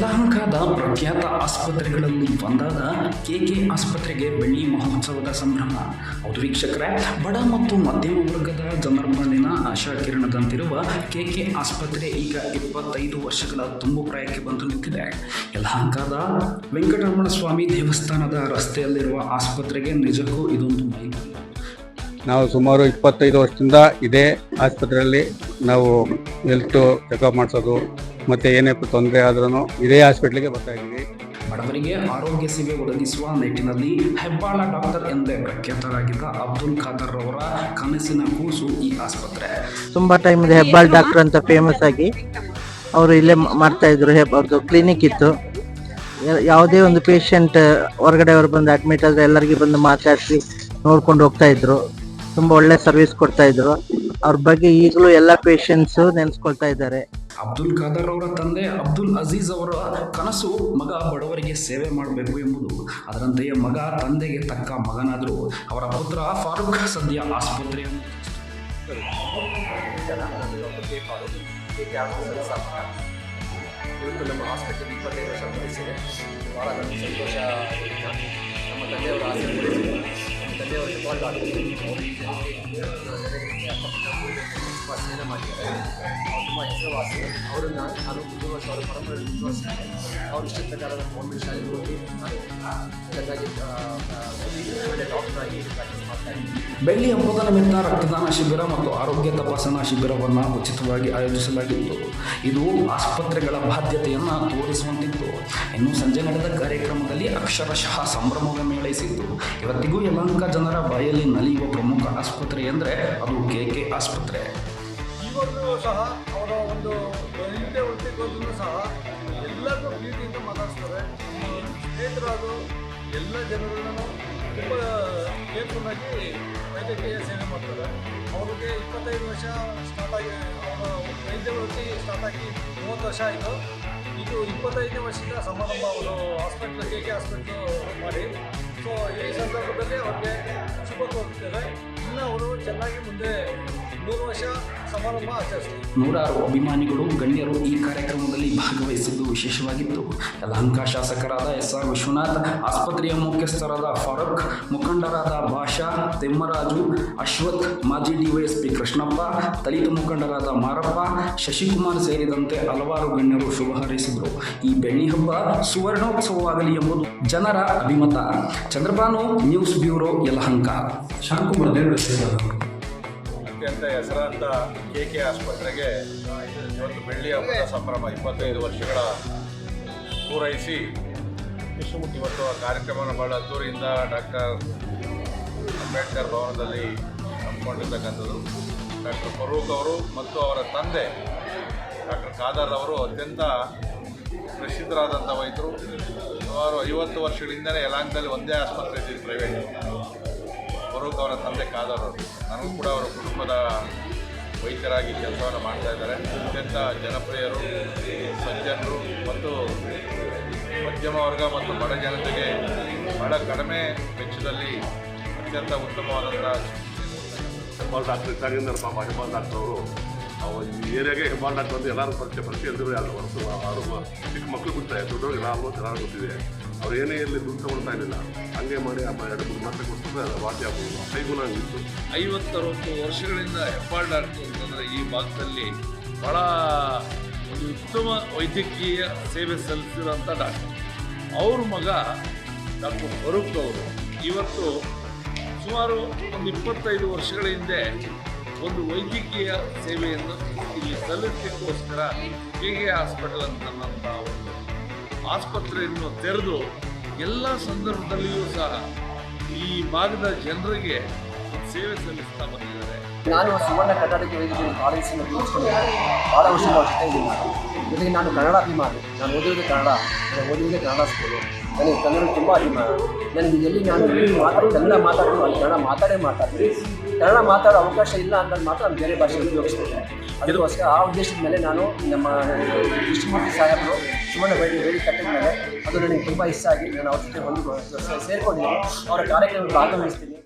ಯಲಹಂಕದ ಪ್ರಖ್ಯಾತ ಆಸ್ಪತ್ರೆಗಳಲ್ಲಿ ಒಂದಾದ ಕೆಕೆ ಆಸ್ಪತ್ರೆಗೆ ಬೆಳ್ಳಿ ಮಹೋತ್ಸವದ ಸಂಭ್ರಮ. ಹೌದು ವೀಕ್ಷಕರೇ, ಬಡ ಮತ್ತು ಮಧ್ಯಮ ವರ್ಗದ ಜನರ ಮೇಲಿನ ಆಶಾ ಕಿರಣದಂತಿರುವ ಕೆಕೆ ಆಸ್ಪತ್ರೆ ಈಗ ಇಪ್ಪತ್ತೈದು ವರ್ಷಗಳ ತುಂಬು ಪ್ರಾಯಕ್ಕೆ ಬಂದು ನಿಂತಿದೆ. ಯಲಹಂಕದ ವೆಂಕಟರಮಣ ಸ್ವಾಮಿ ದೇವಸ್ಥಾನದ ರಸ್ತೆಯಲ್ಲಿರುವ ಆಸ್ಪತ್ರೆಗೆ ನಿಜಕ್ಕೂ ಇದೊಂದು ಮೈಲು. ನಾವು ಸುಮಾರು ಇಪ್ಪತ್ತೈದು ವರ್ಷದಿಂದ ಇದೇ ಆಸ್ಪತ್ರೆಯಲ್ಲಿ ನಾವು ಹೆಲ್ತ್ ಚೆಕಪ್ ಮಾಡಿಸೋದು ಮತ್ತು ಏನೇ ತೊಂದರೆ ಆದ್ರೂ ಇದೇ ಹಾಸ್ಪಿಟ್ಲಿಗೆ ಬರ್ತಾ ಇದ್ದೀವಿ. ಬಡವರಿಗೆ ಆರೋಗ್ಯ ಸೇವೆ ಒದಗಿಸುವ ನಿಟ್ಟಿನಲ್ಲಿ ಹೆಬ್ಬಾಳ ಡಾಕ್ಟರ್ ಎಂದೇ ಪ್ರಖ್ಯಾತರಾಗಿದ್ದ ಅಬ್ದುಲ್ ಖಾದರ್ ಅವರ ಕನಸಿನ ಕೂಸು ಈ ಆಸ್ಪತ್ರೆ. ತುಂಬಾ ಟೈಮ್ ಇದೆ ಹೆಬ್ಬಾಳ್ ಡಾಕ್ಟರ್ ಅಂತ ಫೇಮಸ್ ಆಗಿ. ಅವರು ಇಲ್ಲೇ ಮಾಡ್ತಾ ಇದ್ರು. ಅವ್ರದ್ದು ಕ್ಲಿನಿಕ್ ಇತ್ತು. ಯಾವುದೇ ಒಂದು ಪೇಷಂಟ್ ಹೊರಗಡೆ ಅವರು ಬಂದು ಅಡ್ಮಿಟ್ ಆದ್ರೆ ಎಲ್ಲರಿಗೂ ಬಂದು ಮಾತಾಡಿಸಿ ನೋಡ್ಕೊಂಡು ಹೋಗ್ತಾ ಇದ್ರು. ತುಂಬ ಒಳ್ಳೆ ಸರ್ವಿಸ್ ಕೊಡ್ತಾ ಇದ್ರು. ಅವ್ರ ಬಗ್ಗೆ ಈಗಲೂ ಎಲ್ಲ ಪೇಷಂಟ್ಸ್ ನೆನೆಸ್ಕೊಳ್ತಾ ಇದ್ದಾರೆ. ಅಬ್ದುಲ್ ಖಾದರ್ ಅವರ ತಂದೆ ಅಬ್ದುಲ್ ಅಜೀಜ್ ಅವರ ಕನಸು ಮಗ ಬಡವರಿಗೆ ಸೇವೆ ಮಾಡಬೇಕು ಎಂಬುದು. ಅದರಂತೆಯೇ ಮಗ ತಂದೆಗೆ ತಕ್ಕ ಮಗನಾದರೂ ಅವರ ಪುತ್ರ ಫಾರೂಕ್ ಸದ್ಯ ಆಸ್ಪತ್ರೆಯನ್ನು ಇವತ್ತು ನಮ್ಮ ಹಾಸ್ಪಿಟಲ್ ಇಪ್ಪತ್ತೈದು ವರ್ಷ ಪೂರೈಸಿದೆ ಭಾಳ ನಮಗೆ ಸಂತೋಷ ನಮ್ಮ ತಂದೆಯವರ ಆಸೆ ಪೂರೈಸಿದೆ ನಮ್ಮ ತಂದೆಯವರ ಬೆಳ್ಳಿ ಹಬ್ಬದ ನಿಮಿತ್ತ ರಕ್ತದಾನ ಶಿಬಿರ ಮತ್ತು ಆರೋಗ್ಯ ತಪಾಸಣಾ ಶಿಬಿರವನ್ನು ಉಚಿತವಾಗಿ ಆಯೋಜಿಸಲಾಗಿತ್ತು. ಇದು ಆಸ್ಪತ್ರೆಗಳ ಬಾಧ್ಯತೆಯನ್ನು ತೋರಿಸುವಂತಿತ್ತು. ಇನ್ನು ಸಂಜೆ ನಡೆದ ಕಾರ್ಯಕ್ರಮದಲ್ಲಿ ಅಕ್ಷರಶಃ ಸಂಭ್ರಮವನ್ನು ಮೇಳೈಸಿತ್ತು. ಇವತ್ತಿಗೂ ಯಲಹಂಕ ಜನರ ಬಾಯಲ್ಲಿ ನಲಿಯುವ ಪ್ರಮುಖ ಆಸ್ಪತ್ರೆ ಎಂದರೆ ಅದು ಕೆ. ಕೆ ಆಸ್ಪತ್ರೆ? ಇವತ್ತು ಸಹ ಅವರ ಒಂದು ಹಿಂದೆ ವೃತ್ತಿಗೋದ್ರು ಸಹ ಎಲ್ಲರೂ ಪ್ರೀತಿಯಿಂದ ಮಾತಾಡ್ತಾರೆ ನಮ್ಮ ಸ್ನೇಹಿತರಾದು ಎಲ್ಲ ಜನರನ್ನು ತುಂಬ ಕೇರ್ಫುಲ್ಲಾಗಿ ವೈದ್ಯಕೀಯ ಸೇವೆ ಮಾಡ್ತಾರೆ. ಅವ್ರಿಗೆ ಇಪ್ಪತ್ತೈದು ವರ್ಷ ಸ್ಟಾರ್ಟ್ ಆಗಿ ಅವರ ವೈದ್ಯ ವೃತ್ತಿ ಸ್ಟಾರ್ಟ್ ಆಗಿ ಮೂವತ್ತು ವರ್ಷ ಆಯಿತು. ಇದು ಇಪ್ಪತ್ತೈದನೇ ವರ್ಷದ ಸಮಾರಂಭ ಅವರು ಹಾಸ್ಪಿಟ್ಲ್ ಕೆ ಕೆ ಹಾಸ್ಪಿಟ್ಲು ಮಾಡಿ. ಸೊ ಈ ಸಂದರ್ಭದಲ್ಲಿ ಅವ್ರಿಗೆ ಶುಭ ಕೋರುತ್ತೇವೆ ಇನ್ನು ಅವರು ಚೆನ್ನಾಗಿ ಮುಂದೆ ನೂರು ವರ್ಷ ಸಮಾರಂಭ ಆಚರಿಸ್ತಾರೆ ನೂರಾರು ಅಭಿಮಾನಿಗಳು ಗಣ್ಯರು ಈ ಕಾರ್ಯಕ್ರಮದಲ್ಲಿ ಭಾಗವಹಿಸಿದ್ದು ವಿಶೇಷವಾಗಿತ್ತು. ಯಲಹಂಕ ಶಾಸಕರಾದ ಎಸ್ ಆರ್ ವಿಶ್ವನಾಥ್ ಆಸ್ಪತ್ರೆಯ ಮುಖ್ಯಸ್ಥರಾದ ಫಾರೂಕ್ ಮುಖಂಡರಾದ ಭಾಷಾ ತೆಮ್ಮರಾಜು ಅಶ್ವಥ್ ಮಾಜಿ ಡಿವೈಎಸ್ಪಿ ಕೃಷ್ಣಪ್ಪ ದಲಿತ ಮುಖಂಡರಾದ ಮಾರಪ್ಪ ಶಶಿಕುಮಾರ್ ಸೇರಿದಂತೆ ಹಲವಾರು ಗಣ್ಯರು ಶುಭ ಹಾರೈಸಿದರು. ಈ ಬೆಳ್ಳಿ ಹಬ್ಬ ಸುವರ್ಣೋತ್ಸವವಾಗಲಿ ಎಂಬುದು ಜನರ ಅಭಿಮತ. Chandrabanu news bureau Yelahanka. ಅತ್ಯಂತ ಹೆಸರಾಂತ ಕೆ ಕೆ ಆಸ್ಪತ್ರೆಗೆ ಇವತ್ತು ಬೆಳ್ಳಿ ಹಬ್ಬದ ಸಂಭ್ರಮ ಇಪ್ಪತ್ತೈದು ವರ್ಷಗಳ ಪೂರೈಸಿ ಇವತ್ತು ಆ ಕಾರ್ಯಕ್ರಮನ ಬಹಳ ಅದ್ದೂರಿಯಿಂದ ಡಾಕ್ಟರ್ ಅಂಬೇಡ್ಕರ್ ಭವನದಲ್ಲಿ ಹಮ್ಮಿಕೊಂಡಿರ್ತಕ್ಕಂಥದ್ದು. ಡಾಕ್ಟರ್ ಫರೂಕ್ ಅವರು ಮತ್ತು ಅವರ ತಂದೆ ಡಾಕ್ಟರ್ ಖಾದರ್ ಅವರು ಅತ್ಯಂತ ಪ್ರಸಿದ್ಧರಾದಂಥ ವೈದ್ಯರು. ಸುಮಾರು ಐವತ್ತು ವರ್ಷಗಳಿಂದಲೇ ಯಲಾಂಗದಲ್ಲಿ ಒಂದೇ ಆಸ್ಪತ್ರೆ ಇದ್ದಿದ್ದು ಪ್ರೈವೇಟ್ ಫರೂಕ್ ಅವರ ತಂದೆ ಕಾದರು ನನಗೂ ಕೂಡ ಅವರ ಕುಟುಂಬದ ವೈದ್ಯರಾಗಿ ಕೆಲಸವನ್ನು ಮಾಡ್ತಾ ಇದ್ದಾರೆ. ಅತ್ಯಂತ ಜನಪ್ರಿಯರು, ಸಜ್ಜನರು ಮತ್ತು ಮಧ್ಯಮ ವರ್ಗ ಮತ್ತು ಬಡ ಜನತೆಗೆ ಬಹಳ ಕಡಿಮೆ ವೆಚ್ಚದಲ್ಲಿ ಅತ್ಯಂತ ಉತ್ತಮವಾದಂಥ ಹೆಬ್ಬಾಲ್ ಡಾಕ್ಟರ್ ಇದ್ದಾಗಿಂದ ನಮ್ಮ ಹೆಬ್ಬಾಲ್ ಡಾಕ್ಟರ್ ಅವರು. ಅವ್ರು ಈ ಏರಿಯಾಗೆ ಹೆಬ್ಬಾಲ್ ಡಾಕ್ಟರ್ ಅಂತ ಎಲ್ಲರೂ ಪರಿಚಯ ಪರಿಚಯ ಎಲ್ಲರೂ ಯಾರು ವರ್ಷ ಚಿಕ್ಕ ಮಕ್ಕಳು ಕೂಡ ದೊಡ್ಡವ್ರು ಎಲ್ಲರೂ ಎಲ್ಲರೂ ಗೊತ್ತಿದೆ. ಅವ್ರು ಏನೇ ಇರಲಿ ದುಡ್ಡು ತಗೊಳ್ತಾ ಇರಲಿಲ್ಲ. ಹಂಗೆ ಮಾಡಿ ಆ ಎರಡು ಮೂರು ಮಾತ್ರ ಕೊಡ್ತಿದ್ರೆ ಅದು ವಾಸಿ ಆಗ್ಬೋದು. ಕೈಗುಣ ಆಗಿತ್ತು. ಐವತ್ತರವತ್ತು ವರ್ಷಗಳಿಂದ ಹೆಬ್ಬಾಳ್ ಡಾಕ್ಟರ್ ಅಂತಂದರೆ ಈ ಭಾಗದಲ್ಲಿ ಭಾಳ ಒಂದು ಉತ್ತಮ ವೈದ್ಯಕೀಯ ಸೇವೆ ಸಲ್ಲಿಸಿರೋಂಥ ಡಾಕ್ಟರ್. ಅವ್ರ ಮಗ ಡಾಕ್ಟರ್ ಫರೂಕ್ ಅವರು ಇವತ್ತು ಸುಮಾರು ಒಂದು ಇಪ್ಪತ್ತೈದು ವರ್ಷಗಳ ಹಿಂದೆ ಒಂದು ವೈದ್ಯಕೀಯ ಸೇವೆಯನ್ನು ಇಲ್ಲಿ ಸಲ್ಲಿಸಲಿಕ್ಕೋಸ್ಕರ ಕೆ ಕೆ ಹಾಸ್ಪಿಟಲ್ ಅಂತ ಒಂದು ಆಸ್ಪತ್ರೆಯನ್ನು ತೆರೆದು ಎಲ್ಲ ಸಂದರ್ಭದಲ್ಲಿಯೂ ಸಹ ಈ ಭಾಗದ ಜನರಿಗೆ ಸೇವೆ ಸಲ್ಲಿಸ್ತಾ ಬಂದಿದ್ದಾರೆ. ನಾನು ಸುವರ್ಣ ಕರ್ನಾಟಕ ವೈದ್ಯಕೀಯ ಕಾಲೇಜಿನ ಭಾಳ ವರ್ಷ ಇದ್ದೀನಿ ಜೊತೆಗೆ ನಾನು ಕನ್ನಡ ಅಭಿಮಾನಿ. ನಾನು ಓದಿರೋದೇ ಕನ್ನಡ. ನಾನು ಕನ್ನಡ ಸ್ಕೂಲು. ನನಗೆ ಕನ್ನಡ ತುಂಬ ಅಭಿಮಾನ. ನನಗೆ ಎಲ್ಲಿ ನಾನು ಮಾತಾಡಿ, ಕನ್ನಡ ಮಾತಾಡೋದು ಅಲ್ಲಿ ಕನ್ನಡ ಮಾತಾಡೇ ಮಾತಾಡ್ತೀನಿ. ಕನ್ನಡ ಮಾತಾಡೋ ಅವಕಾಶ ಇಲ್ಲ ಅಂದಾಗ ಮಾತ್ರ ನಾನು ಬೇರೆ ಭಾಷೆ ಉಪಯೋಗಿಸ್ತೀನಿ. ಅದಕ್ಕೋಸ್ಕರ ಆ ಉದ್ದೇಶದ ಮೇಲೆ ನಾನು ನಮ್ಮ ಕೃಷ್ಣಮೂರ್ತಿ ಸಾಹೇಬರು ಸುವರ್ಣ ವೈದ್ಯ ವೇದಿಕೆ ಕಟ್ಟಿದ ಮೇಲೆ ಅದು ನನಗೆ ತುಂಬ ಇಷ್ಟ ಆಗಿ ನಾನು ಅವ್ರ ಜೊತೆ ಹೊಂದಿಕೊಂಡು ಸೇರ್ಕೊಂಡಿದ್ದೀನಿ. ಅವರ ಕಾರ್ಯಕ್ರಮದಲ್ಲಿ ಭಾಗವಹಿಸ್ತೀನಿ.